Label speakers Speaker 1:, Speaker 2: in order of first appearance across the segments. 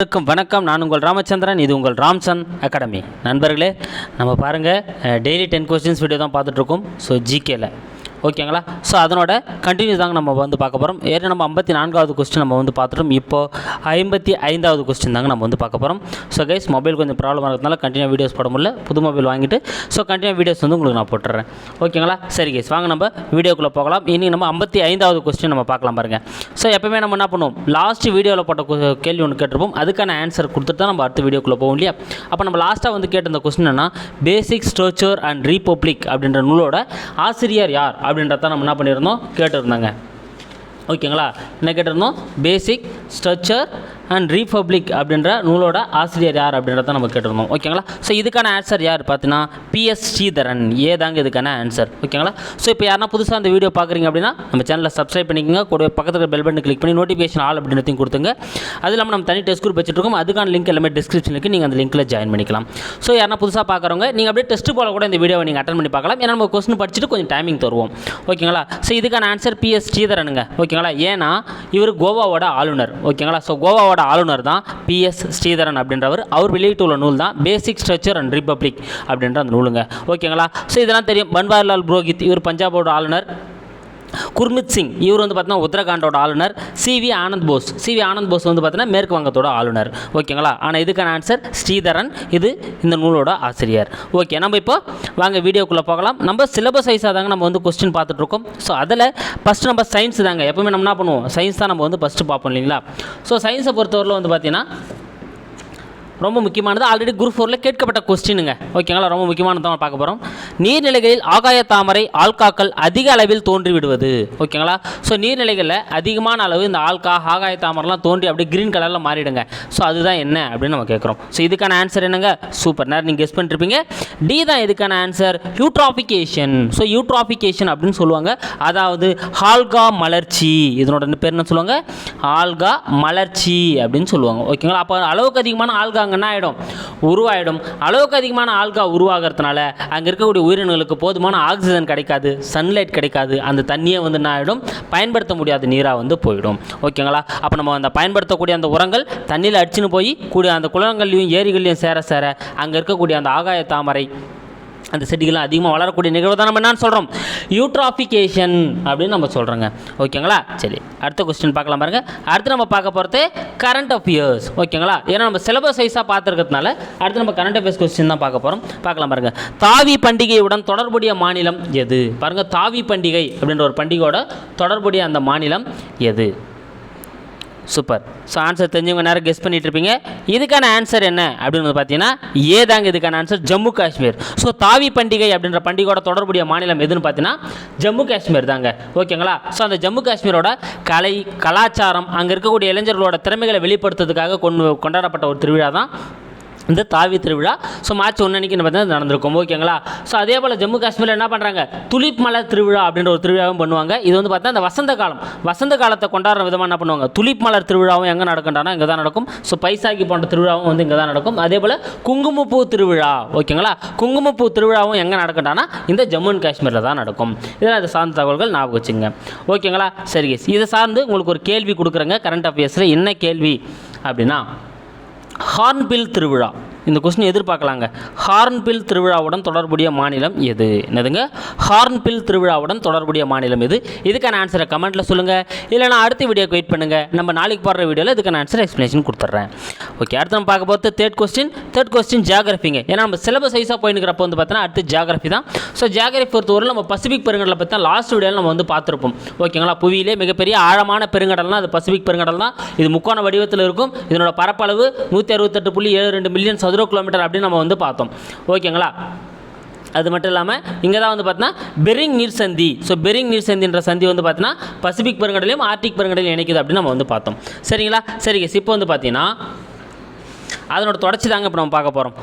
Speaker 1: அனைவருக்கும் வணக்கம். நான் உங்கள் ராமச்சந்திரன் இது உங்கள் ராம்சன் அகாடமி. நண்பர்களே நம்ம பாருங்கள் டெய்லி டென் கொஸ்டின்ஸ் வீடியோ தான் பார்த்துட்ருக்கோம் ஸோ ஜிகேல ஓகேங்களா? ஸோ அதனோட கண்டினியூ தாங்க நம்ம வந்து பார்க்க போகிறோம் ஏற்கனவே நம்ம ஐம்பத்தி நான்காவது கொஸ்டின் நம்ம வந்து பார்த்துட்டோம். இப்போது ஐம்பத்தி ஐந்தாவது கொஸ்டின் தாங்க நம்ம வந்து பார்க்க போகிறோம் ஸோ கைஸ் மொபைல் கொஞ்சம் ப்ராப்ளம் இருக்கிறதுனால கண்டினியூ வீடியோஸ் போட முடியல. புது மொபைல் வாங்கிட்டு ஸோ கண்டினியூ வீடியோஸ் வந்து உங்களுக்கு நான் போட்டுறேன். ஓகேங்களா? சரி கைஸ் வாங்க நம்ம வீடியோக்குள்ளே போகலாம். இன்றைக்கி நம்ம ஐம்பத்தி ஐந்தாவது கொஸ்டின் நம்ம பார்க்கலாம் பாருங்கள் ஸோ எப்போவுமே நம்ம என்ன பண்ணுவோம்? லாஸ்ட் வீடியோவில் போட்ட கேள்வி ஒன்று கேட்டிருப்போம். அதுக்கான ஆன்சர் கொடுத்துட்டு தான் நம்ம அடுத்த வீடியோக்குள்ளே போவோம் இல்லையா? அப்போ நம்ம லாஸ்ட்டாக வந்து கேட்ட இந்த கொஸ்டின் என்ன பேசிக் ஸ்ட்ரக்சர் அண்ட் ரீபப்ளிக் அப்படின்ற நூலோட ஆசிரியர் யார்? அப்படின்றத நம்ம என்ன பண்ணியிருந்தோம்? கேட்டிருந்தாங்க. ஓகேங்களா? என்ன கேட்டிருந்தோம்? பேசிக் ஸ்ட்ரக்சர் அண்ட் ரீபப்ளிக் அப்படின்ற நூலோட ஆசிரியர் யார் அப்படின்றத நம்ம கேட்டிருந்தோம். ஓகேங்களா? ஸோ இதுக்கான ஆன்சர் யார் பார்த்தீங்கன்னா பிஎஸ் ஸ்ரீதரன். ஏ தாங்க இதுக்கான ஆன்சர் ஓகேங்களா? ஸோ இப்போ யாருன்னா புதுசாக அந்த வீடியோ பார்க்குறீங்க அப்படின்னா நம்ம சேனலில் சப்ஸ்கிரைப் பண்ணிக்கோங்க. கூட பக்கத்தில் பெல் பட்டன் கிளிக் பண்ணி நோட்டிஃபிகேஷன் ஆல் அப்படின்றதையும் கொடுத்துங்க. அது இல்லாமல் நம்ம தனி டெஸ்ட் குரூப் வச்சுருக்கோம். அதுக்கான லிங்க் எல்லாமே டிஸ்கிரிப்ஷனுக்கு நீங்கள் அந்த லிங்க்கில் ஜாயின் பண்ணிக்கலாம். ஸோ யாருன்னா புதுசாக பார்க்குறவங்க நீங்கள் அப்படியே டெஸ்ட் போல கூட இந்த வீடியோவை நீங்கள் அட்டன் பண்ணி பார்க்கலாம். ஏன்னா நம்ம கொஸ்டின் படிச்சுட்டு கொஞ்சம் டைமிங் தருவோம். ஓகேங்களா? ஸோ இதுக்கான ஆன்சர் பிஎஸ் ஸ்ரீதரனுங்க. ஓகேங்களா? ஏன்னா இவர் கோவாவோட ஆளுநர். ஓகேங்களா? ஸோ கோவாவோட ஆளுநர் தான் பிஎஸ் ஸ்ரீதரன் அப்படின்றவர். அவர் வெளியிட்டுள்ள நூல் தான் பேசிக் ஸ்ட்ரக்சர் அண்ட் ரிப்பப்ளிக் அப்படின்ற அந்த நூலுங்க. ஓகேங்களா? ஸோ இதெல்லாம் தெரியும். பன்வாரிலால் புரோஹித் இவர் பஞ்சாபோட ஆளுநர். குர்மித் சிங் இவர் வந்து பார்த்தீங்கன்னா உத்தரகாண்டோட ஆளுநர். C V Anand Bose C V Anand Bose வந்து பார்த்தீங்கன்னா மேற்கு வங்கத்தோட ஆளுநர். ஓகேங்களா? ஆனால் இதுக்கான ஆன்சர் ஸ்ரீதரன். இது இந்த நூலோட ஆசிரியர். ஓகே நம்ம இப்போ வாங்க வீடியோக்குள்ளே போகலாம். நம்ம சிலபஸ் வைஸாக தாங்க நம்ம வந்து கொஸ்டின் பார்த்துட்ருக்கோம் ஸோ அதில் ஃபஸ்ட் நம்ம சயின்ஸ் தாங்க. எப்பவுமே நம்ம என்ன பண்ணுவோம்? சயின்ஸ் தான் நம்ம வந்து ஃபஸ்ட்டு பார்ப்போம் இல்லைங்களா? ஸோ சயின்ஸை பொறுத்தவரையில் வந்து பார்த்தீங்கன்னா ரொம்ப முக்கியமானது. ஆல்ரெடி குரூப் ஃபோரில் கேட்கப்பட்ட கொஸ்டினுங்க ஓகேங்களா? ரொம்ப முக்கியமானதான் பார்க்க போகிறோம் நீர்நிலைகளில் ஆகாய தாமரை ஆல்காக்கள் அதிக அளவில் தோன்றி விடுவது ஓகேங்களா? ஸோ நீர்நிலைகளில் அதிகமான அளவு இந்த ஆல்கா ஆகாய தாமரைலாம் தோன்றி அப்படியே க்ரீன் கலரில் மாறிடுங்க. ஸோ அதுதான் என்ன அப்படின்னு நம்ம கேட்குறோம். ஸோ இதுக்கான ஆன்சர் என்னங்க? சூப்பர் நேரம் நீங்கள் கெஸ் பண்ணிருப்பீங்க. டி தான் இதுக்கான ஆன்சர் யூட்ராஃபிகேஷன் ஸோ யூட்ராஃபிகேஷன் அப்படின்னு சொல்லுவாங்க. அதாவது ஆல்கா மலர்ச்சி. இதனோட பேர் என்ன சொல்லுவாங்க? ஆல்கா மலர்ச்சி அப்படின்னு சொல்லுவாங்க. ஓகேங்களா? அப்போ அளவுக்கு அதிகமான ஆல்கா அங்கே என்ன ஆகிடும் உருவாயிடும். அளவுக்கு அதிகமான ஆல்கா உருவாகிறதுனால அங்கே இருக்கக்கூடிய உயிரினங்களுக்கு போதுமான ஆக்சிஜன் கிடைக்காது சன்லைட் கிடைக்காது அந்த தண்ணியை வந்து என்ன ஆகிடும் பயன்படுத்த முடியாத நீராக வந்து போயிடும். ஓகேங்களா அப்போ நம்ம அந்த பயன்படுத்தக்கூடிய அந்த உரங்கள் தண்ணியில் அடிச்சுன்னு போய் கூடிய அந்த குளங்கள்லையும் ஏரிகள்லையும் சேர சேர அங்கே இருக்கக்கூடிய அந்த ஆகாய தாமரை அந்த செடிகள்லாம் அதிகமாக வளரக்கூடிய நிகழ்வு தான் நம்ம என்னன்னு சொல்கிறோம் யூட்ராஃபிகேஷன் அப்படின்னு நம்ம சொல்கிறோங்க ஓகேங்களா? சரி அடுத்த கொஸ்டின் பார்க்கலாம் பாருங்கள் அடுத்து நம்ம பார்க்க போகிறது கரண்ட் அஃபியர்ஸ் ஓகேங்களா? ஏன்னா நம்ம சிலபஸ் வைஸாக பார்த்துருக்கிறதுனால அடுத்து நம்ம கரண்ட் அஃபேர்ஸ் கொஸ்டின் தான் பார்க்க போகிறோம் பார்க்கலாம் பாருங்கள் தாவி பண்டிகையுடன் தொடர்புடைய மாநிலம் எது? பாருங்கள் தாவி பண்டிகை அப்படின்ற ஒரு பண்டிகையோட தொடர்புடைய அந்த மாநிலம் எது? சூப்பர். ஸோ ஆன்சர் தெரிஞ்சவங்க நேரம் கெஸ் பண்ணிகிட்டு இருப்பீங்க இதுக்கான ஆன்சர் என்ன? அப்படின்னு வந்து பார்த்தீங்கன்னா ஏதாங்க இதுக்கான ஆன்சர் ஜம்மு காஷ்மீர். ஸோ தாவி பண்டிகை அப்படின்ற பண்டிகையோட தொடர்புடைய மாநிலம் எதுன்னு பார்த்தீங்கன்னா ஜம்மு காஷ்மீர் தாங்க. ஓகேங்களா ஸோ அந்த ஜம்மு காஷ்மீரோட கலை கலாச்சாரம் அங்கே இருக்கக்கூடிய இளைஞர்களோட திறமைகளை வெளிப்படுத்துறதுக்காக கொண்டு கொண்டாடப்பட்ட ஒரு திருவிழா தான் இந்த தாவி திருவிழா. ஸோ மார்ச் ஒன்று அன்றைக்கி பார்த்தீங்கன்னா நடந்திருக்கும். ஓகேங்களா ஸோ அதே போல் ஜம்மு காஷ்மீரில் என்ன பண்ணுறாங்க துலிப் மலர் திருவிழா அப்படின்ற ஒரு திருவிழாவும் பண்ணுவாங்க. இது வந்து பார்த்தா இந்த வசந்த காலம். வசந்த காலத்தை கொண்டாடுற விதமாக என்ன பண்ணுவாங்க? துலிப் மலர் திருவிழாவும் எங்கே நடக்கும்னா இங்கே தான் நடக்கும். ஸோ பைசாக்கி போன்ற திருவிழாவும் வந்து இங்கே தான் நடக்கும். அதே போல் குங்குமப்பூ திருவிழா. ஓகேங்களா குங்குமப்பூ திருவிழாவும் எங்கே நடக்கும்னா இந்த ஜம்மு அண்ட் காஷ்மீரில் தான் நடக்கும். இதெல்லாம் இது சார்ந்த தகவல்கள் ஞாபகம் வச்சுங்க ஓகேங்களா சரி இதை சார்ந்து உங்களுக்கு ஒரு கேள்வி கொடுக்குறேங்க. கரண்ட் அஃபேர்ஸில் என்ன கேள்வி அப்படின்னா ஹார்ன்பில் திருவிழா. இந்த கொஸ்டின் எதிர்பார்க்கலாங்க. ஹார்ன்பில் திருவிழாவுடன் தொடர்புடைய மாநிலம் எது? என்னதுங்க? ஹார்ன்பில் திருவிழாவுடன் தொடர்புடைய மாநிலம் எது? இதுக்கான ஆன்சரை கமெண்ட்டில் சொல்லுங்கள் இல்லைனா அடுத்த வீடியோக்கு வெயிட் பண்ணுங்கள் நம்ம நாளைக்கு போடுற வீடியோவில் இதுக்கான ஆன்சர் எக்ஸ்ப்ளனேஷன் கொடுத்துட்றேன். ஓகே அடுத்து நம்ம பார்க்க போகிறது தேர்ட் கொஸ்டின் தேர்ட் கொஸ்டின் ஜியாகிரஃபிங்க ஏன்னா நம்ம சிலபஸ் சைஸாக போயினுக்கிறப்ப வந்து பார்த்தீங்கன்னா அடுத்து ஜியாகிரஃபி தான். ஸோ ஜியாகிரஃபி பொறுத்தவரை நம்ம பசிபிக் பெருங்கடலை பற்றி தான் லாஸ்ட் வீடியோவில் நம்ம வந்து பார்த்துருப்போம். ஓகேங்களா புவியிலே மிகப்பெரிய ஆழமான பெருங்கடல்னா அது பசிபிக் பெருங்கடல் தான். இது முக்கோண வடிவத்தில் இருக்கும். இதனோட பரப்பளவு நூற்றி அறுபத்தெட்டு புள்ளி ஏழு ரெண்டு மில்லியன் சதுர கிலோமீட்டர் அப்படின்னு நம்ம வந்து பார்த்தோம். ஓகேங்களா? அது மட்டும் இல்லாமல் இங்கே தான் வந்து பார்த்தீங்கன்னா பெரிங் நீர் சந்தி. ஸோ பெரிங் நீர் சந்தின்ற சந்தி வந்து பார்த்தீங்கன்னா பசிபிக் பெருங்கடலையும் ஆர்டிக் பெருங்கடலையும் இணைக்குது அப்படின்னு நம்ம வந்து பார்த்தோம். சரிங்களா? சரிங்க இப்போ வந்து பார்த்தீங்கன்னா அதனோட தொடர்ச்சி தாங்க இப்போ நம்ம பார்க்க போகிறோம்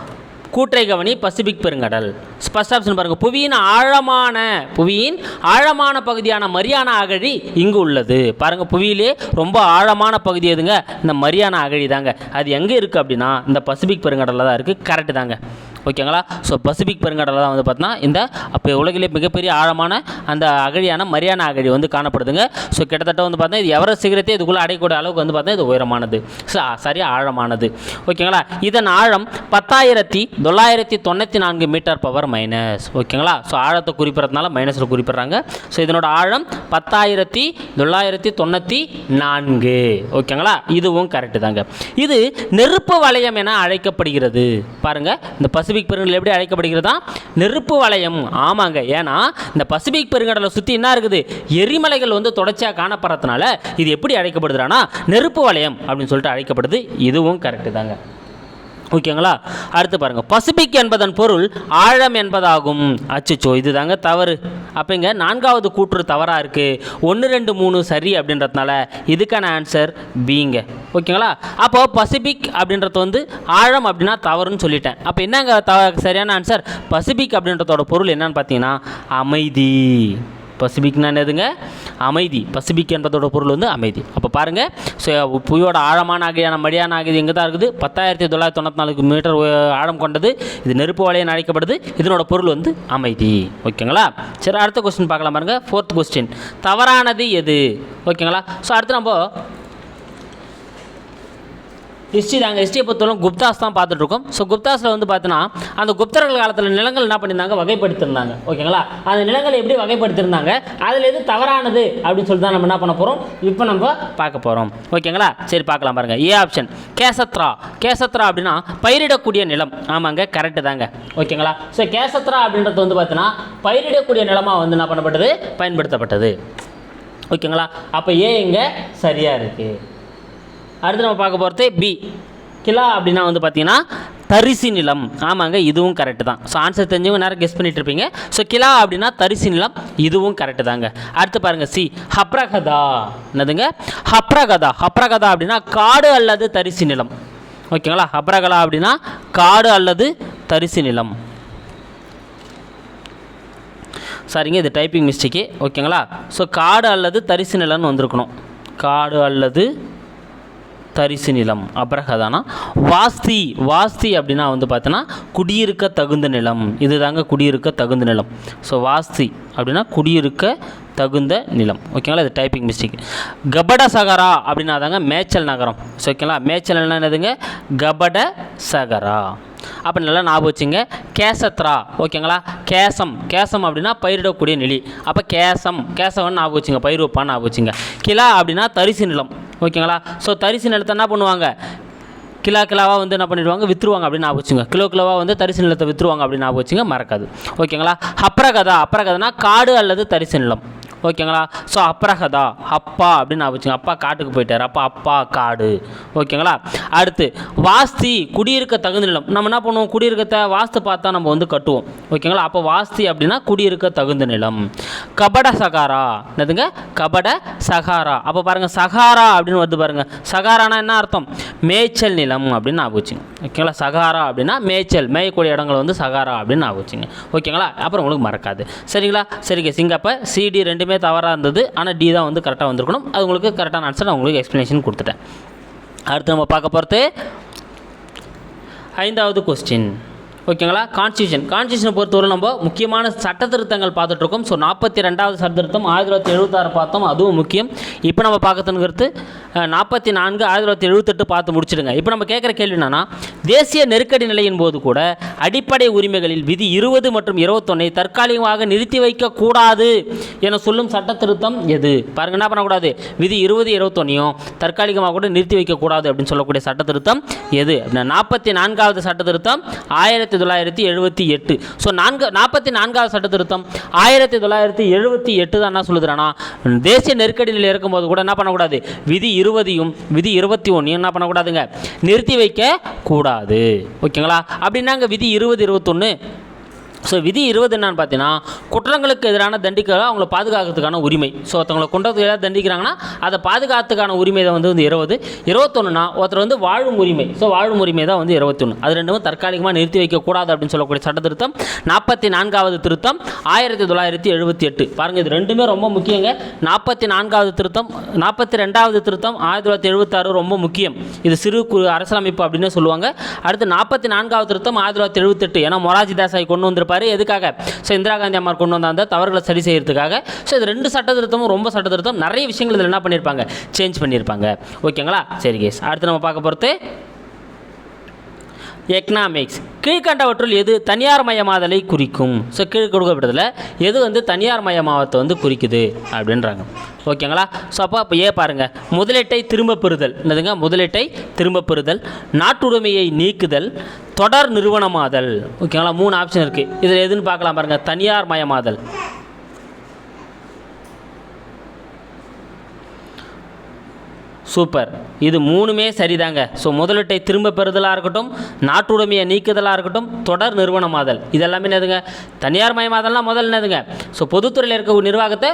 Speaker 1: கூற்றை கவனி பசிபிக் பெருங்கடல். ஃபஸ்ட் ஆப்ஷன் பாருங்கள் புவியின் ஆழமான புவியின் ஆழமான பகுதியான மரியானா அகழி இங்கு உள்ளது. பாருங்கள் புவியிலே ரொம்ப ஆழமான பகுதி எதுங்க? இந்த மரியானா அகழி தாங்க. அது எங்கே இருக்குது அப்படின்னா இந்த பசிபிக் பெருங்கடலில் தான் இருக்குது கரெக்டு தாங்க. ஓகேங்களா? ஸோ பசிபிக் பெருங்கடலில் தான் வந்து பார்த்தீங்கன்னா இந்த அப்போ உலகிலே மிகப்பெரிய ஆழமான அந்த அகழியான மரியானா அகழி வந்து காணப்படுதுங்க. ஸோ கிட்டத்தட்ட வந்து பார்த்தீங்கன்னா இது எவரெஸ்ட் சிகரத்தை இதுக்குள்ளே அடையக்கூடிய அளவுக்கு வந்து பார்த்தீங்கன்னா இது உயரமானது. சரி ஆழமானது. ஓகேங்களா? இதன் ஆழம் பத்தாயிரத்தி தொள்ளாயிரத்தி தொண்ணூற்றி நான்கு மீட்டர் பவர் மைனஸ் ஓகேங்களா? ஸோ ஆழத்தை குறிப்பிட்றதுனால மைனஸில் குறிப்பிட்றாங்க. ஸோ இதனோட ஆழம் பத்தாயிரத்தி தொள்ளாயிரத்தி தொண்ணூற்றி நான்கு. ஓகேங்களா? இதுவும் கரெக்டு தாங்க. இது நெருப்பு வளையம் என அழைக்கப்படுகிறது. பாருங்கள் இந்த பசிபிக் பெருங்கடல் எப்படி அழைக்கப்படுகிறதா? நெருப்பு வளையம். ஆமாங்க. ஏன்னா இந்த பசிபிக் பெருங்கடலை சுற்றி என்ன இருக்குது? எரிமலைகள் வந்து தொடர்ச்சியாக காணப்படுறதுனால இது எப்படி அழைக்கப்படுதுன்னா நெருப்பு வளையம் அப்படின்னு சொல்லிட்டு அழைக்கப்படுது. இதுவும் கரெக்டு தாங்க. ஓகேங்களா? அடுத்து பாருங்கள் பசிபிக் என்பதன் பொருள் ஆழம் என்பதாகும். அச்சுச்சோ இது தாங்க தவறு. அப்போ இங்கே நான்காவது கூற்று தவறாக இருக்குது ஒன்று ரெண்டு மூணு சரி அப்படின்றதுனால இதுக்கான ஆன்சர் பிங்க ஓகேங்களா? அப்போ பசிபிக் அப்படின்றது வந்து ஆழம் அப்படின்னா தவறுன்னு சொல்லிட்டேன். அப்போ என்னங்க த சரியான ஆன்சர் பசிபிக் அப்படின்றதோட பொருள் என்னன்னு பார்த்தீங்கன்னா அமைதி. பசிபிக்னா என்னதுங்க? அமைதி. பசிபிக் என்பதோட பொருள் வந்து அமைதி. அப்போ பாருங்கள் ஸோ புவியோட ஆழமான ஆகையான மடியான அகதி எங்கே தான் இருக்குது? பத்தாயிரத்தி தொள்ளாயிரத்தி தொண்ணூற்றி நாலு மீட்டர் ஆழம் கொண்டது. இது நெருப்பு வலையன் அழைக்கப்படுது இதனோட பொருள் வந்து அமைதி. ஓகேங்களா? சரி அடுத்த கொஸ்டின் பார்க்கலாம் பாருங்கள் ஃபோர்த் கொஸ்டின் தவறானது எது? ஓகேங்களா? ஸோ அடுத்து நம்ம ஹிஸ்ட்ரி தாங்க ஹிஸ்ட்ரியை பொறுத்தவரைக்கும் குப்தாஸ் தான் பார்த்துட்ருக்கோம் ஸோ குப்தாஸில் வந்து பார்த்தீங்கன்னா அந்த குப்தர்கள் காலத்தில் நிலங்கள் என்ன பண்ணியிருந்தாங்க? வகைப்படுத்திருந்தாங்க ஓகேங்களா? அந்த நிலங்களை எப்படி வகைப்படுத்திருந்தாங்க அதில் எது தவறானது அப்படின்னு சொல்லி தான் நம்ம என்ன பண்ண போகிறோம் இப்போ நம்ம பார்க்க போகிறோம் ஓகேங்களா? சரி பார்க்கலாம் பாருங்கள் ஏ ஆப்ஷன் கேசத்ரா. கேசத்ரா அப்படின்னா பயிரிடக்கூடிய நிலம். ஆமாங்க கரெக்டு தாங்க. ஓகேங்களா? ஸோ கேசத்ரா அப்படின்றது வந்து பார்த்தீங்கன்னா பயிரிடக்கூடிய நிலமாக வந்து என்ன பண்ணப்பட்டது? பயன்படுத்தப்பட்டது. ஓகேங்களா? அப்போ ஏ இங்கே சரியாக இருக்குது அடுத்து நம்ம பார்க்க போகிறது பி கிலா அப்படின்னா வந்து பார்த்தீங்கன்னா தரிசு நிலம். ஆமாங்க இதுவும் கரெக்டு தான். ஸோ ஆன்சர் தெரிஞ்சவங்க நேரம் கெஸ் பண்ணிட்டு இருப்பீங்க. ஸோ கிலா அப்படின்னா தரிசு நிலம் இதுவும் கரெக்டு தாங்க. அடுத்து பாருங்கள் சி ஹப்ரகதா. என்னதுங்க? ஹப்ரகதா. ஹப்ரகதா அப்படின்னா காடு அல்லது தரிசு நிலம். ஓகேங்களா? ஹப்ரகலா அப்படின்னா காடு அல்லது தரிசு நிலம். சரிங்க இது டைப்பிங் மிஸ்டேக்கு ஓகேங்களா? ஸோ காடு அல்லது தரிசு நிலம்னு வந்திருக்கணும். காடு அல்லது தரிசு நிலம் அப்ரஹதானா வாஸ்தி வாஸ்தி அப்படின்னா வந்து பார்த்தோன்னா குடியிருக்க தகுந்த நிலம். இதுதாங்க குடியிருக்க தகுந்த நிலம். ஸோ வாஸ்தி அப்படின்னா குடியிருக்க தகுந்த நிலம். ஓகேங்களா இது டைப்பிங் மிஸ்டேக் கபட சகரா அப்படின்னா தாங்க மேய்ச்சல் நகரம். ஸோ ஓகேங்களா மேய்ச்சல் என்னதுங்க? கபட சகரா அப்போ நல்லா ஞாபகம் வச்சுங்க. கேசத்ரா ஓகேங்களா? கேசம் கேசம் அப்படின்னா பயிரிடக்கூடிய நிலி அப்போ கேசம் கேசவன் ஞாபகம் வச்சுங்க பயிர் வைப்பான்னு ஞாபகம் வச்சுங்க. கிலா அப்படின்னா தரிசு நிலம் ஓகேங்களா? ஸோ தரிசு நிலத்தை என்ன பண்ணுவாங்க? கிலா கிலாவாக வந்து என்ன பண்ணிடுவாங்க? விற்றுருவாங்க அப்படின்னு ஞாபகம் வச்சுங்க. கிலோ கிலோவாக வந்து தரிசு நிலத்தை விற்றுருவாங்க அப்படின்னு ஞாபகம் வச்சுங்க மறக்காது. ஓகேங்களா? அப்புறகதா அப்புறகதைனா காடு அல்லது தரிசு நிலம். ஓகேங்களா? ஸோ அப்ரஹதா அப்பா அப்படின்னு நான் வச்சுங்க அப்பா காட்டுக்கு போயிட்டார். அப்பா அப்பா காடு. ஓகேங்களா? அடுத்து வாஸ்தி குடியிருக்க தகுந்த நிலம். நம்ம என்ன பண்ணுவோம்? குடியிருக்கத்தை வாஸ்து பார்த்தா நம்ம வந்து கட்டுவோம். ஓகேங்களா? அப்போ வாஸ்தி அப்படின்னா குடியிருக்க தகுந்த நிலம். கபட சகாரா. என்னதுங்க? கபட சகாரா. அப்போ பாருங்கள் சகாரா அப்படின்னு வருது பாருங்கள் சகாரானா என்ன அர்த்தம்? மேய்ச்சல் நிலம் அப்படின்னு நான் வச்சுங்க ஓகேங்களா? சகாரா அப்படின்னா மேய்ச்சல். மேயக்கூடிய இடங்கள் வந்து சகாரா அப்படின்னு நான் வச்சுங்க ஓகேங்களா? அப்புறம் உங்களுக்கு மறக்காது. சரிங்களா? சரிங்க சிங்கப்போ சிடி ரெண்டு ரெண்டுமே தவறாக இருந்தது. ஆனால் டி தான் வந்து கரெக்டாக வந்திருக்கணும். அது உங்களுக்கு கரெக்டான ஆன்சர் நான் உங்களுக்கு எக்ஸ்ப்ளனேஷன் கொடுத்துட்டேன். அடுத்து நம்ம பார்க்க போகிறது ஐந்தாவது கொஸ்டின் ஓகேங்களா? கான்ஸ்டியூஷன் கான்ஸ்டியூஷனை பொறுத்தவரை நம்ம முக்கியமான சட்ட திருத்தங்கள் பார்த்துட்ருக்கோம். ஸோ நாற்பத்தி ரெண்டாவது சட்ட திருத்தம் ஆயிரத்தி தொள்ளாயிரத்தி எழுபத்தாறு பார்த்தோம். அதுவும் முக்கியம். இப்போ நம்ம பார்க்கறதுங்கிறது நாற்பத்தி நான்கு ஆயிரத்தி தொள்ளாயிரத்தி எழுபத்தெட்டு பார்த்து முடிச்சிடுங்க. இப்போ நம்ம கேட்குற கேள்வி என்னன்னா தேசிய நெருக்கடி நிலையின் போது கூட அடிப்படை உரிமைகளில் விதி இருபது மற்றும் இருபத்தொன்னை தற்காலிகமாக நிறுத்தி வைக்கக்கூடாது என சொல்லும் சட்ட திருத்தம் எது? பாருங்க என்ன பண்ணக்கூடாது? விதி இருபது இருபத்தொன்னையும் தற்காலிகமாக கூட நிறுத்தி வைக்கக்கூடாது அப்படின்னு சொல்லக்கூடிய சட்ட திருத்தம் எது? அப்படின்னா நாற்பத்தி நான்காவது சட்ட திருத்தம் ஆயிரத்தி தொள்ளாயிரத்தி எழுபத்தி எட்டு. ஸோ நான்கு நாற்பத்தி நான்காவது சட்ட திருத்தம் ஆயிரத்தி தொள்ளாயிரத்தி எழுபத்தி எட்டு தான் என்ன சொல்லுதுன்னா தேசிய நெருக்கடி நிலை இருக்கும்போது கூட என்ன பண்ணக்கூடாது? விதி இருபதையும் விதி இருபத்தி ஒன்றையும் என்ன பண்ணக்கூடாதுங்க? நிறுத்தி வைக்க கூடாது ஓகேங்களா? அப்படின்னாங்க விதி இருபது இருபத்தொன்று ஸோ விதி இருபது என்னன்னு பார்த்தீங்கன்னா குற்றங்களுக்கு எதிரான தண்டிக்க அவங்கள பாதுகாக்கிறதுக்கான உரிமை. ஸோ ஒருத்தவங்களை குற்றத்துக்கு எதிராக தண்டிக்கிறாங்கன்னா அதை பாதுகாத்துக்கான உரிமை தான் வந்து வந்து இருபது. இருபத்தொன்னுனா ஒருத்தர் வந்து வாழும் உரிமை. ஸோ வாழும் உரிமை தான் வந்து இருபத்தொன்று அது ரெண்டும் தற்காலிகமாக நிறுத்தி வைக்கக்கூடாது அப்படின்னு சொல்லக்கூடிய சட்ட திருத்தம் நாற்பத்தி நான்காவது திருத்தம் ஆயிரத்தி தொள்ளாயிரத்தி எழுபத்தி எட்டு. பாருங்கள் இது ரெண்டுமே ரொம்ப முக்கியங்க. நாற்பத்தி நான்காவது திருத்தம் நாற்பத்தி ரெண்டாவது திருத்தம் ஆயிரத்தி தொள்ளாயிரத்தி எழுபத்தாறு ரொம்ப முக்கியம். இது சிறு குறு அரசியலமைப்பு அப்படின்னு சொல்லுவாங்க. அடுத்து நாற்பத்தி நான்காவது திருத்தம் ஆயிரத்தி தொள்ளாயிரத்தி எழுபத்தெட்டு ஏன்னா மொராஜி தேசாய் கொண்டு வந்திருப்பார். எதுக்காக? ஸோ இந்திரா காந்தி அம்மார் கொண்டு வந்த அந்த தவறுகளை சரி செய்கிறதுக்காக ஸோ இது ரெண்டு சட்ட திருத்தமும் ரொம்ப சட்ட திருத்தம் நிறைய விஷயங்கள் இதில் என்ன பண்ணியிருப்பாங்க சேஞ்ச் பண்ணியிருப்பாங்க ஓகேங்களா சரி கேஸ் அடுத்து நம்ம பார்க்க போகிறது எக்கனாமிக்ஸ் கீழ்கண்டவற்றுள் எது தனியார் மயமாதலை குறிக்கும்? ஸோ கீழ் கொடுக்கப்பட்டதில் எது வந்து தனியார் மயமாவத்தை வந்து குறிக்குது அப்படின்றாங்க. ஓகேங்களா? ஸோ அப்போ அப்போ ஏ பாருங்கள் முதலீட்டை திரும்ப பெறுதல். என்னதுங்க? முதலீட்டை திரும்ப பெறுதல். நாட்டுடைமையை நீக்குதல். தொடர் நிறுவனமாதல். ஓகேங்களா? மூணு ஆப்ஷன் இருக்குது இதில் எதுன்னு பார்க்கலாம் பாருங்கள் தனியார் மயமாதல் சூப்பர். இது மூணுமே சரிதாங்க. ஸோ முதலீட்டை திரும்ப பெறுதலாக இருக்கட்டும் நாட்டுடைமையை நீக்குதலாக இருக்கட்டும் தொடர் நிறுவனமாதல். இதெல்லாமே என்னதுங்க? தனியார் மயமாதல்னால் முதல்ல என்னதுங்க? ஸோ பொதுத்துறையில் இருக்க ஒரு நிர்வாகத்தை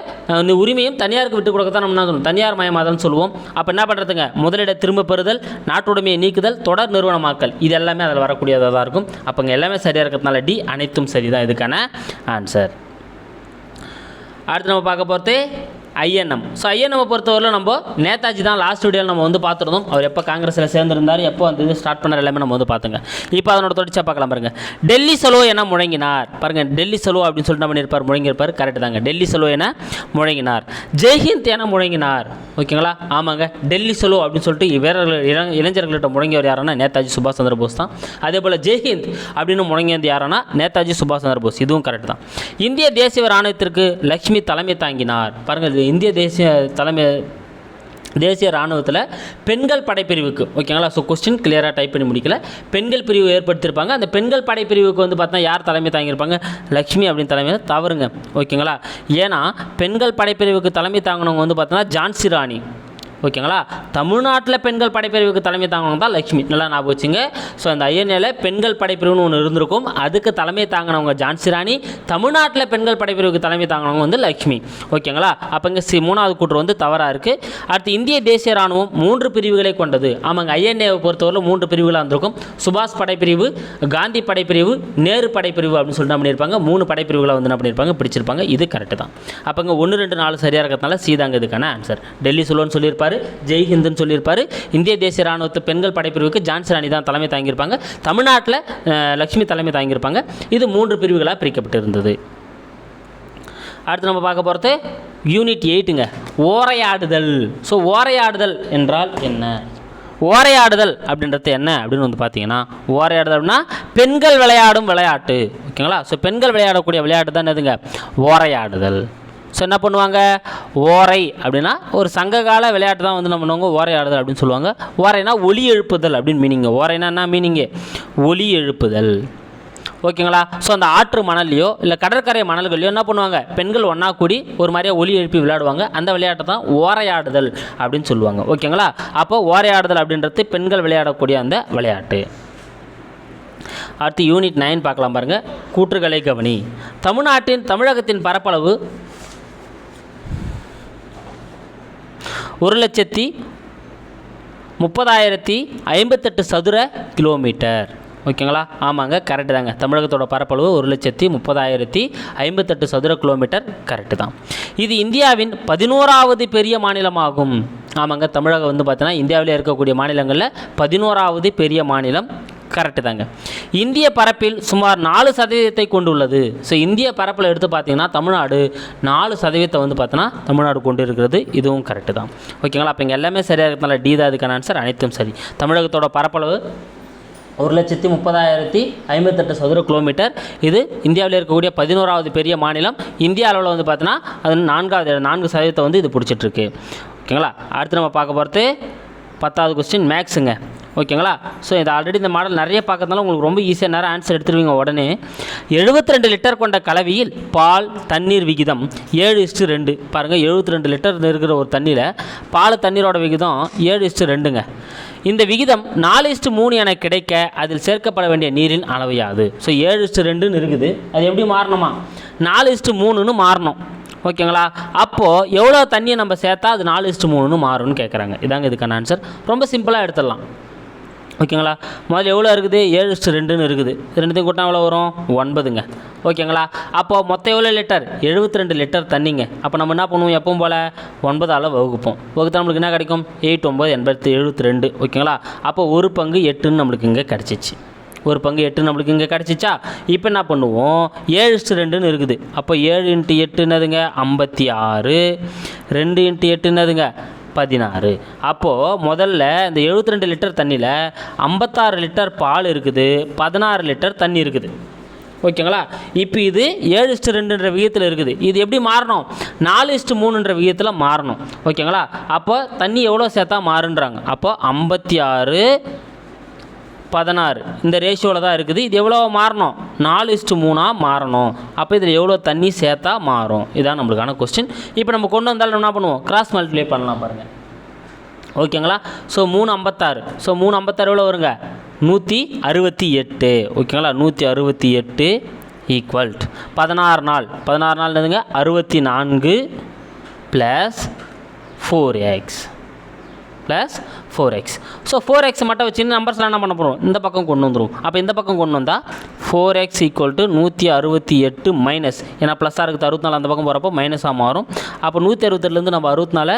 Speaker 1: உரிமையும் தனியாருக்கு விட்டு கொடுக்கத்தான் நம்ம என்ன சொல்லணும் தனியார் மயமாதல்னு சொல்லுவோம் அப்போ என்ன பண்ணுறதுங்க முதலீடை திரும்ப பெறுதல் நாட்டுடைமையை நீக்குதல் தொடர் நிறுவனமாக்கல். இது எல்லாமே அதில் வரக்கூடியதாக தான் இருக்கும். அப்போங்க எல்லாமே சரியாக இருக்கிறதுனால டி அனைத்தும் சரிதான். இதுக்கான ஆன்சர் அடுத்து நம்ம பார்க்க போகிறது ஐஎன்எம். ஸோ ஐஎன்எம்மை பொறுத்தவரையில் நம்ம நேதாஜி தான் லாஸ்ட் வீடியோவில் நம்ம வந்து பார்த்துருந்தோம். அவர் எப்போ காங்கிரஸில் சேர்ந்திருந்தார் எப்போ வந்து இது ஸ்டார்ட் பண்ண எல்லாமே நம்ம வந்து பார்த்துங்க. இப்போ அதனோட தொடர்ச்சியாக பார்க்கலாம் பாருங்க. டெல்லி செலோ என முழங்கினார். பாருங்க டெல்லி செலோ அப்படின்னு சொல்லிட்டு நம்ம பண்ணியிருப்பார் முழங்கியிருப்பார். கரெக்ட் தாங்க. டெல்லி செலோ என முழங்கினார். ஜெய்ஹிந்த் என முழங்கினார். ஓகேங்களா? ஆமாங்க. டெல்லி செலோ அப்படின்னு சொல்லிட்டு வீரர்கள் இள- இளைஞர்கள்ட்ட முழங்கியவர் யாருன்னா நேதாஜி சுபாஷ் சந்திர போஸ் தான். அதே போல் ஜெய்ஹிந்த் அப்படின்னு முழங்கியது யாருன்னா நேதாஜி சுபாஷ் சந்திர போஸ். இதுவும் கரெக்ட் தான். இந்திய தேசிய ராணுவத்திற்கு லக்ஷ்மி தலைமை தாங்கினார். பாருங்கள் இது இந்திய தேசிய தலைமை தேசிய இராணுவத்தில் பெண்கள் படைப்பிரிவுக்கு ஓகேங்களா ஸோ கொஸ்டின் கிளியராக டைப் பண்ணி முடிக்கல. பெண்கள் பிரிவு ஏற்படுத்தியிருப்பாங்க. அந்த பெண்கள் படைப்பிரிவுக்கு வந்து பார்த்தா யார் தலைமை தாங்கியிருப்பாங்க? லக்ஷ்மி அப்படின்னு தலைமை தவறுங்க ஓகேங்களா ஏன்னா பெண்கள் படைப்பிரிவுக்கு தலைமை தாங்கினவங்க வந்து பார்த்தோன்னா ஜான்சி ராணி. ஓகேங்களா? தமிழ்நாட்டில் பெண்கள் படைப்பிரிவுக்கு தலைமை தாங்கினவங்க தான் லக்ஷ்மி நல்லா ஞாபகம் வச்சுங்க. ஸோ அந்த ஐஎன்ஏல பெண்கள் படைப்பிரிவுன்னு ஒன்று இருந்திருக்கும். அதுக்கு தலைமை தாங்கினவங்க ஜான்சி ராணி. தமிழ்நாட்டில் பெண்கள் படைப்பிரிவுக்கு தலைமை தாங்கினவங்க வந்து லக்ஷ்மி ஓகேங்களா? அப்போ இங்கே சி மூணாவது கூற்று வந்து தவறாக இருக்குது அடுத்து இந்திய தேசிய ராணுவம் மூன்று பிரிவுகளை கொண்டது. ஆமாங்க ஐஎன்ஏவை பொறுத்தவரை மூன்று பிரிவுகளாக இருந்திருக்கும். சுபாஷ் படைப்பிரிவு காந்தி படைப்பிரிவு நேரு படைப்பிரிவு அப்படின்னு சொல்லிட்டு என்ன பண்ணியிருப்பாங்க? மூணு படைப்பிரிவுகளை வந்து என்ன பண்ணியிருப்பாங்க? பிடிச்சிருப்பாங்க. இது கரெக்டு தான். அப்போ இங்கே ஒன்று ரெண்டு நாலு சரியாக இருக்கிறதுனால சீதாங்க இதுக்கான ஆன்சர் டெல்லி சொல்லுவோன்னு சொல்லியிருப்பார். ஜெய் ஹிந்துன்னு சொல்லியிருப்பாரு. இந்திய தேசிய ராணுவத்து பெண்கள் படைப்பிரிவுக்கு ஜான்சி ராணி தான் தலைமை தாங்கியிருப்பாங்க. தமிழ்நாட்டில் லக்ஷ்மி தலைமை தாங்கியிருப்பாங்க. இது மூன்று பிரிவுகளாக பிரிக்கப்பட்டிருந்தது. அடுத்து நம்ம பார்க்க போகிறது யூனிட் எயிட்டுங்க ஓரையாடுதல். ஸோ ஓரையாடுதல் என்றால் என்ன? ஓரையாடுதல் அப்படின்றது என்ன அப்படின்னு வந்து பார்த்தீங்கன்னா ஓரையாடுதல் அப்படின்னா பெண்கள் விளையாடும் விளையாட்டு. ஓகேங்களா? ஸோ பெண்கள் விளையாடக்கூடிய விளையாட்டு தான் எதுங்க ஓரையாடுதல். ஸோ என்ன பண்ணுவாங்க? ஓரை அப்படின்னா ஒரு சங்ககால விளையாட்டு தான் வந்து என்ன பண்ணுவாங்க? ஓரையாடுதல் அப்படின்னு சொல்லுவாங்க. ஓரைனா ஒலி எழுப்புதல் அப்படின்னு மீனிங்க ஓரைனா என்ன மீனிங்கு ஒலி எழுப்புதல். ஓகேங்களா? ஸோ அந்த ஆற்று மணல்லையோ இல்லை கடற்கரை மணல்கள்லையோ என்ன பண்ணுவாங்க? பெண்கள் ஒன்றா கூடி ஒரு மாதிரியா ஒலி எழுப்பி விளையாடுவாங்க. அந்த விளையாட்டை தான் ஓரையாடுதல் அப்படின்னு சொல்லுவாங்க. ஓகேங்களா? அப்போ ஓரையாடுதல் அப்படின்றது பெண்கள் விளையாடக்கூடிய அந்த விளையாட்டு. அடுத்து யூனிட் நைன் பார்க்கலாம் பாருங்கள் கூற்றுகளை கவனி. தமிழ்நாட்டின் தமிழகத்தின் பரப்பளவு ஒரு லட்சத்தி முப்பதாயிரத்தி ஐம்பத்தெட்டு சதுர கிலோமீட்டர். ஓகேங்களா? ஆமாங்க கரெக்டு தாங்க. தமிழகத்தோட பரப்பளவு ஒரு லட்சத்தி முப்பதாயிரத்தி ஐம்பத்தெட்டு சதுர கிலோமீட்டர் கரெக்டு தான். இது இந்தியாவின் பதினோராவது பெரிய மாநிலமாகும். ஆமாங்க தமிழகம் வந்து பார்த்தீங்கன்னா இந்தியாவில் இருக்கக்கூடிய மாநிலங்களில் பதினோராவது பெரிய மாநிலம் கரெக்டு தாங்க. இந்திய பரப்பில் சுமார் நாலு சதவீதத்தை கொண்டுள்ளது. ஸோ இந்திய பரப்பில் எடுத்து பார்த்தீங்கன்னா தமிழ்நாடு நாலு சதவீதத்தை வந்து பார்த்தோன்னா தமிழ்நாடு கொண்டு இருக்கிறது இதுவும் கரெக்டு தான். ஓகேங்களா? அப்போ இங்கே எல்லாமே சரியாக இருக்கிறதுனால டி தான் இதுக்கான ஆன்சர் அனைத்தும் சரி. தமிழகத்தோட பரப்பளவு ஒரு லட்சத்தி முப்பதாயிரத்தி ஐம்பத்தெட்டு சதுர கிலோமீட்டர் இது இந்தியாவில் இருக்கக்கூடிய பதினோராவது பெரிய மாநிலம். இந்திய அளவில் வந்து பார்த்தோன்னா அது நான்காவது நான்கு சதவீதத்தை வந்து இது பிடிச்சிட்ருக்கு ஓகேங்களா? அடுத்து நம்ம பார்க்க போகிறது பத்தாவது கொஸ்டின் மேக்ஸுங்க ஓகேங்களா? ஸோ இது ஆல்ரெடி இந்த மாடல் நிறைய பார்க்கறதுனால உங்களுக்கு ரொம்ப ஈஸியாக நேரம் ஆன்சர் எடுத்துருவீங்க உடனே. 72 ரெண்டு லிட்டர் கொண்ட கலவையில் பால் தண்ணீர் விகிதம் ஏழு இஸ்டு ரெண்டு. பாருங்கள் 72 ரெண்டு லிட்டர் இருக்கிற ஒரு தண்ணியில் பால் தண்ணீரோட விகிதம் ஏழு இஸ்டு ரெண்டுங்க. இந்த விகிதம் நாலு இஸ்டு மூணு என கிடைக்க அதில் சேர்க்கப்பட வேண்டிய நீரின் அளவு யாது? ஸோ ஏழு இஸ்டு ரெண்டுன்னு இருக்குது. அது எப்படி மாறணுமா? நாலு இஸ்டு மூணுன்னு மாறணும். ஓகேங்களா? அப்போது எவ்வளோ தண்ணியை நம்ம சேர்த்தா அது நாலு இஸ்டு மூணுன்னு மாறும்னு கேட்குறாங்க இதாங்க இதுக்கான ஆன்சர் ரொம்ப சிம்பிளாக எடுத்துடலாம். ஓகேங்களா? முதல்ல எவ்வளோ இருக்குது? ஏழு ரெண்டுன்னு இருக்குது. ரெண்டுத்தையும் கூட்டினா எவ்வளோ வரும்? ஒன்பதுங்க. ஓகேங்களா? அப்போ மொத்தம் எவ்வளோ லிட்டர்? எழுபத்தி ரெண்டு லிட்டர் தண்ணிங்க. அப்போ நம்ம என்ன பண்ணுவோம்? எப்பவும் போல் ஒன்பதால் வகுப்போம். வகுத்தால் நம்மளுக்கு என்ன கிடைக்கும்? எயிட் ஒம்பது எண்பத்தி எழுபத்தி ரெண்டு ஓகேங்களா? அப்போ ஒரு பங்கு எட்டுன்னு நம்மளுக்கு இங்கே கிடச்சிச்சு. ஒரு பங்கு எட்டு நம்மளுக்கு இங்கே கிடச்சிச்சா? இப்போ என்ன பண்ணுவோம்? ஏழு ரெண்டுன்னு இருக்குது. அப்போ ஏழு இன்ட்டு எட்டுன்னதுங்க ஐம்பத்தி ஆறு. ரெண்டு இன்ட்டு எட்டுன்னதுங்க பதினாறு. அப்போது முதல்ல இந்த 72 ரெண்டு லிட்டர் தண்ணியில் ஐம்பத்தாறு லிட்டர் பால் இருக்குது பதினாறு லிட்டர் தண்ணி இருக்குது. ஓகேங்களா? இப்போ இது ஏழு இஸ்ட்டு ரெண்டுன்ற விகிதத்தில் இருக்குது. இது எப்படி மாறணும்? நாலு இஸ்ட்டு மூணுன்ற விகிதத்தில் மாறணும். ஓகேங்களா? அப்போ தண்ணி எவ்வளோ சேர்த்தா மாறுன்றாங்க. அப்போ ஐம்பத்தி ஆறு பதினாறு. இந்த ரேஷியோவில் தான் இருக்குது. இது எவ்வளோ மாறணும்? நாலு இஸ்ட்டு மூணாக மாறணும். அப்போ இதில் எவ்வளோ தண்ணி சேர்த்தா மாறும்? இதான் நம்மளுக்கான கொஸ்டின் இப்போ நம்ம கொண்டு வந்தாலும் என்ன பண்ணுவோம்? கிராஸ் மல்டிப்ளை பண்ணலாம் பாருங்கள் ஓகேங்களா ஸோ மூணு ஐம்பத்தாறு. ஸோ மூணு ஐம்பத்தாறு எவ்வளோ வருங்க? நூற்றி அறுபத்தி எட்டு. ஓகேங்களா நூற்றி அறுபத்தி எட்டு ஈக்குவல்ட் பதினாறு நாள். பதினாறு நாள் என்னதுங்க அறுபத்தி நான்கு plus four x plus four x so four x மட்டும் வச்சு நம்பர்ஸ்லாம் என்ன பண்ண போகிறோம் இந்த பக்கம் கொண்டு வந்துடும் அப்போ இந்த பக்கம் கொண்டு வந்தால் ஃபோர் எக்ஸ் ஈக்குவல் டு நூற்றி அறுபத்தி எட்டு மைனஸ் ஏன்னா ப்ளஸ்ஸாக இருக்குது அறுபத்தி நாலு அந்த பக்கம் போகிறப்போ மைனஸாக மாறும். அப்போ நூற்றி அறுபத்தெட்டுலேருந்து நம்ம அறுபத்தி நாலு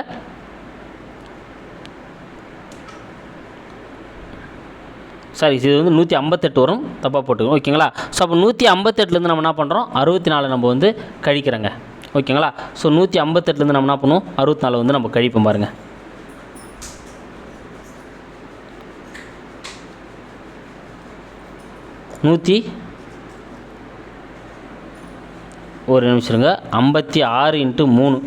Speaker 1: சாரி இது வந்து நூற்றி ஐம்பத்தெட்டு வரும். தப்பாக போட்டுக்கோங்க. ஓகேங்களா ஸோ அப்போ நூற்றி ஐம்பத்தெட்டுலேருந்து நம்ம என்ன பண்ணுறோம் அறுபத்தி நாலு நம்ம வந்து கழிக்கிறோங்க. ஓகேங்களா ஸோ நூற்றி ஐம்பத்தெட்டுலேருந்து நம்ம என்ன பண்ணுவோம்? அறுபத்தி நாலு வந்து நம்ம கழிப்போம் பாருங்கள் நூற்றி ஒரு நிமிஷம் ஐம்பத்தி ஆறு இன்ட்டு மூணு.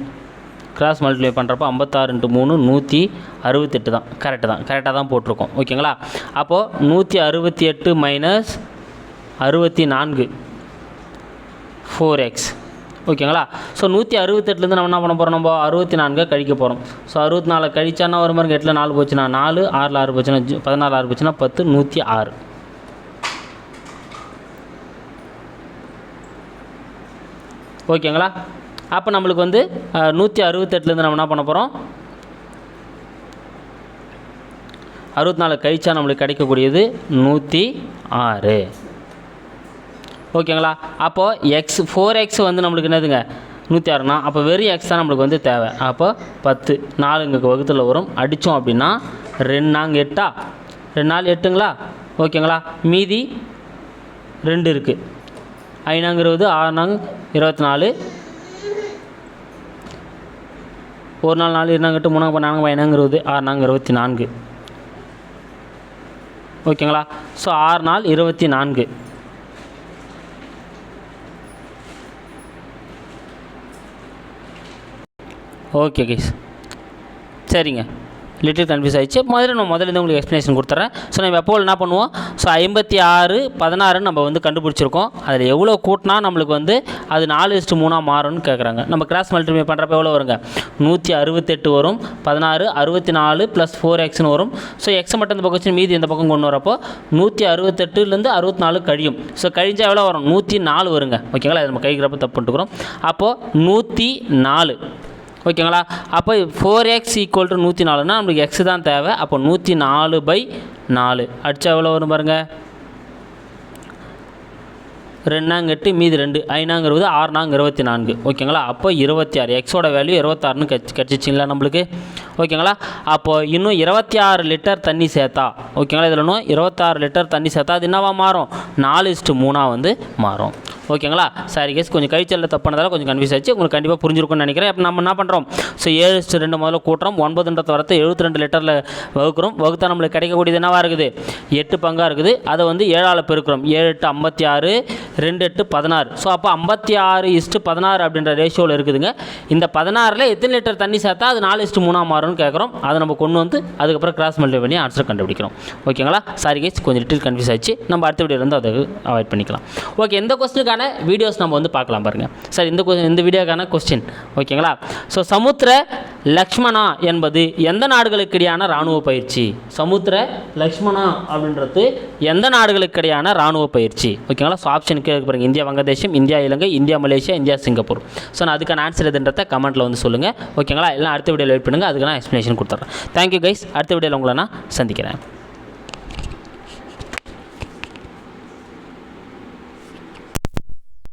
Speaker 1: கிராஸ் மல்டிப்ளை பண்ணுறப்போ ஐம்பத்தாறு இன்ட்டு மூணு நூற்றி அறுபத்தெட்டு தான். கரெக்டு தான். கரெக்டாக தான் போட்டிருக்கோம். ஓகேங்களா? அப்போது நூற்றி அறுபத்தி எட்டு மைனஸ் அறுபத்தி நான்கு. ஃபோர் எக்ஸ் ஓகேங்களா? ஸோ நூற்றி அறுபத்தெட்டுலேருந்து நம்ம என்ன பண்ண போகிறோம் நம்ம? அறுபத்தி நான்கை கழிக்க போகிறோம் ஸோ அறுபத்தி நாலு கழிச்சானா ஒரு மாதிரி எட்டில் நாலு போச்சுன்னா நாலு ஆறில் ஆறு போச்சுன்னா பதினாலு ஆறு போச்சுன்னா பத்து நூற்றி ஆறு. ஓகேங்களா? அப்போ நம்மளுக்கு வந்து நூற்றி அறுபத்தெட்டுலேருந்து நம்ம என்ன பண்ண போகிறோம் அறுபத்தி நாலு கழிச்சா நம்மளுக்கு கிடைக்கக்கூடியது நூற்றி ஆறு ஓகேங்களா? அப்போது எக்ஸ் ஃபோர் எக்ஸ் வந்து நம்மளுக்கு என்னதுங்க? நூற்றி ஆறுனா அப்போ வெறும் எக்ஸ் தான் நம்மளுக்கு வந்து தேவை. அப்போ பத்து நாலு இங்கே வகுத்தில் வரும். அடித்தோம் அப்படின்னா ரெண்டு நாங்கள் எட்டா? ரெண்டு நாள் எட்டுங்களா? ஓகேங்களா? மீதி ரெண்டு இருக்குது ஐநாங்கிறது ஆறு நாங்கள் இருபத்தி நாலு. ஒரு நாள் நாலு இருந்தாங்க எட்டு மூணாங்க நான்கு பதினாங்க ஆறு நாங்கள் இருபத்தி நான்கு. ஓகேங்களா? ஸோ ஆறு நாள் இருபத்தி நான்கு. ஓகே கைஸ் சரிங்க. லிட்டில் கன்ஃபியூஸ் ஆயிடுச்சு. முதல்ல நான் முதல்ல இருந்து உங்களுக்கு எக்ஸ்ப்ளனேஷன் கொடுத்துட்றேன் ஸோ நம்ம எப்போ என்ன பண்ணுவோம்? ஸோ ஐம்பத்தி ஆறு பதினாறுன்னு நம்ம வந்து கண்டுபிடிச்சிருக்கோம். அதில் எவ்வளோ கூட்டினா நம்மளுக்கு வந்து அது நாலு இஸ்ட்டு மூணாக மாறும்னு கேட்குறாங்க நம்ம கிராஸ் மல்டிப்ளை பண்ணுறப்ப எவ்வளோ வருங்க? நூற்றி அறுபத்தெட்டு வரும். பதினாறு அறுபத்தி நாலு ப்ளஸ் ஃபோர் எக்ஸ்னு வரும். ஸோ எக்ஸ் மட்டும் இந்த பக்கம் வச்சு மீதி இந்த பக்கம் கொண்டு வரப்போ நூற்றி அறுபத்தெட்டுலேருந்து அறுபத்தி நாலு கழியும். ஸோ கழிஞ்சால் எவ்வளோ வரும்? நூற்றி நாலு வருங்க. ஓகேங்களா? அது நம்ம கைக்கிறப்ப தப்பு பண்ணிட்டுக்கிறோம் அப்போது நூற்றி நாலு. ஓகேங்களா? அப்போ ஃபோர் எக்ஸ் ஈக்குவல் டு நூற்றி நாலுனா நம்மளுக்கு எக்ஸ் தான் தேவை. அப்போ நூற்றி நாலு பை நாலு. அடித்தா எவ்வளோ வரும் பாருங்கள் ரெண்டாங்கெட்டு மீது மீதி ரெண்டு. ஐநாங்கிறது ஆறுனாங்க இருபத்தி நான்கு ஓகேங்களா? அப்போ இருபத்தி ஆறு எக்ஸோட வேல்யூ இருபத்தாறுன்னு கட்சி கிடச்சிச்சிங்களா நம்மளுக்கு? ஓகேங்களா? அப்போது இன்னும் இருபத்தி ஆறு லிட்டர் தண்ணி சேர்த்தா ஓகேங்களா? இதில் இன்னும் இருபத்தாறு லிட்டர் தண்ணி சேர்த்தா அது என்னவா மாறும்? நாலு இஸ்ட்டு மூணாக வந்து மாறும். ஓகேங்களா? சாரி கேஸ் கொஞ்சம் கழிச்சலில் தப்பானதால கொஞ்சம் கன்ஃபியூஸ் ஆச்சு உங்களுக்கு கண்டிப்பாக புரிஞ்சிருக்கும்னு நினைக்கிறேன். இப்போ நம்ம என்ன பண்ணுறோம் ஸோ ஏழு ரெண்டு முதல்ல கூட்டுறோம். ஒன்பதுன்றத வரத்து எழுபத்தி ரெண்டு லிட்டரில் வகுக்கிறோம். வகுத்தா நம்மளுக்கு கிடைக்கக்கூடியது என்னவாக இருக்குது? எட்டு பங்காக இருக்குது. அதை வந்து ஏழால் பெருக்கிறோம். ஏழு எட்டு ஐம்பத்தி ஆறு ரெண்டு எட்டு பதினாறு. ஸோ அப்போ ஐம்பத்தி ஆறு இஸ்ட்டு பதினாறு அப்படின்ற ரேஷியோவில் இருக்குதுங்க. இந்த பதினாறில் எத்தனை லிட்டர் தண்ணி சேர்த்தா அது நாலு இஸ்ட்டு மூணாக மாறும்னு கேட்குறோம் அதை நம்ம கொண்டு வந்து அதுக்கப்புறம் கிராஸ் மல்டிப்ளை பண்ணி ஆன்சர் கண்டுபிடிக்கிறோம். ஓகேங்களா? சாரி கேஸ் கொஞ்சம் லிட்டில் கன்ஃபியூஸ் ஆச்சு நம்ம அடுத்த வீடியோவில் வந்து அதை அவாய்ட் பண்ணிக்கலாம். ஓகே எந்த கொஸ்டினுக்கு கொஸ்டினுக்கான வீடியோஸ் நம்ம வந்து பார்க்கலாம் பாருங்கள் சார் இந்த இந்த வீடியோக்கான கொஸ்டின் ஓகேங்களா ஸோ சமுத்திர லக்ஷ்மணா என்பது எந்த நாடுகளுக்கிடையான இராணுவ பயிற்சி? சமுத்திர லக்ஷ்மணா அப்படின்றது எந்த நாடுகளுக்கிடையான இராணுவ பயிற்சி? ஓகேங்களா ஸோ ஆப்ஷன் கீழே பாருங்க. இந்தியா வங்கதேசம் இந்தியா இலங்கை India Malaysia India Singapore. So நான் அதுக்கான ஆன்சர் எதுன்றத கமெண்ட்டில் வந்து சொல்லுங்கள் ஓகேங்களா எல்லாம் அடுத்த வீடியோவில் வெயிட் பண்ணுங்கள் அதுக்கு நான் எக்ஸ்ப்ளனேஷன் கொடுத்துட்றேன் தேங்க்யூ கைஸ் அடுத்த வீடியோவில் உங்களை நான் சந்திக்கிறேன்.